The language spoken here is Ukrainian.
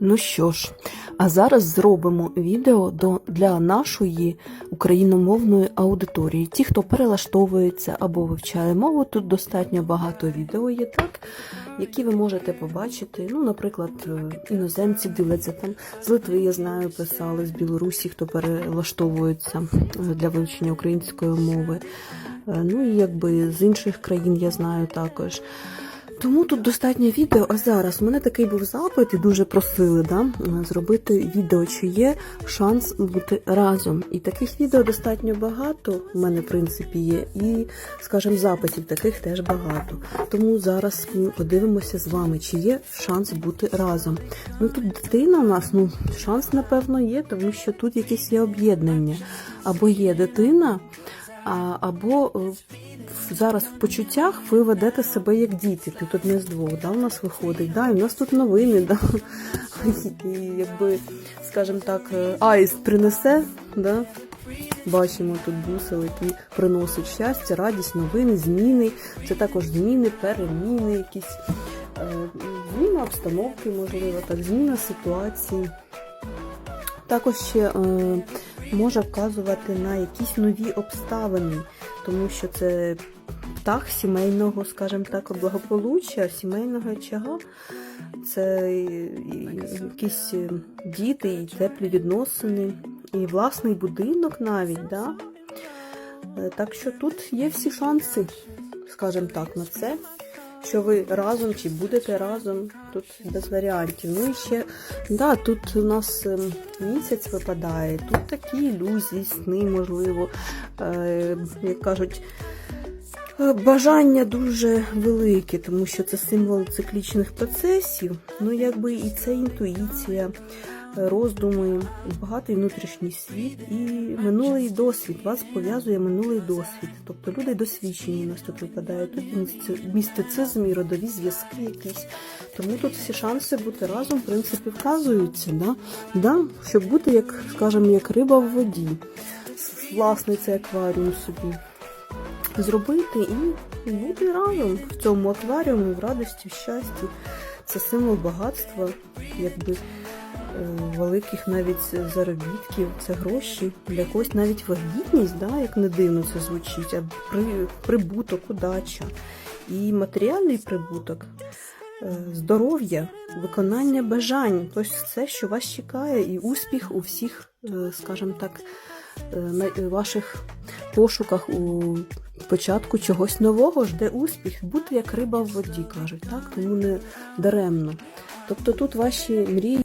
Ну що ж, а зараз зробимо відео для нашої україномовної аудиторії. Ті, хто перелаштовується або вивчає мову, тут достатньо багато відео є, так, які ви можете побачити. Ну, наприклад, е, іноземці дивляться там з Литви, я знаю, писали, з Білорусі, хто перелаштовується е, для вивчення української мови. Е, Ну і якби з інших країн я знаю також. Тому тут достатньо відео. А зараз у мене такий був запит і дуже просили да, зробити відео, чи є шанс бути разом. І таких відео достатньо багато. У мене, в принципі, є. І, скажімо, запитів таких теж багато. Тому зараз ми подивимося з вами, чи є шанс бути разом. Ну тут дитина у нас, ну шанс, напевно, є, тому що тут якесь є об'єднання. Або є дитина, а, або е, зараз в почуттях ви ведете себе як діти. Тут одне з двох, да, у нас виходить. Да, і у нас тут новини, да. І якби, скажімо так, е, аїст принесе, да. Бачимо тут бусел, який приносить щастя, радість, новини, зміни. Це також зміни, переміни, якісь е, зміна обстановки, можливо, так, зміна ситуації. Також ще е, може вказувати на якісь нові обставини, тому що це птах сімейного, скажімо так, благополуччя, сімейного очага. Це якісь е, діти, і теплі відносини, і власний будинок навіть. Да? Е, Так що тут є всі шанси, скажімо так, на це. Що ви разом чи будете разом, тут без варіантів. Ну і ще, да, тут у нас ем, місяць випадає, тут такі ілюзії, сни, можливо, е, як кажуть, бажання дуже велике, тому що це символ циклічних процесів. Ну, якби і це інтуїція, е, роздуми, багатий внутрішній світ і минулий досвід. Вас пов'язує минулий досвід. Тобто люди досвідчені у нас тут випадають. Тут містицизм і родові зв'язки якісь. Тому тут всі шанси бути разом, в принципі, вказуються, да? Да? щоб бути, як, скажімо, як риба в воді. Власний акваріум собі зробити і бути разом в цьому акваріумі, в радості, в щасті. Це символ багатства, якби е, великих навіть заробітків, це гроші, для когось. Навіть вагітність, да, як не дивно це звучить, а при, прибуток, удача. І матеріальний прибуток, е, здоров'я, виконання бажань, тобто все, що вас чекає, і успіх у всіх, е, скажімо так, ваших пошуках у початку чогось нового жде успіх, бути як риба в воді, кажуть, так? Тому не даремно. Тобто тут ваші мрії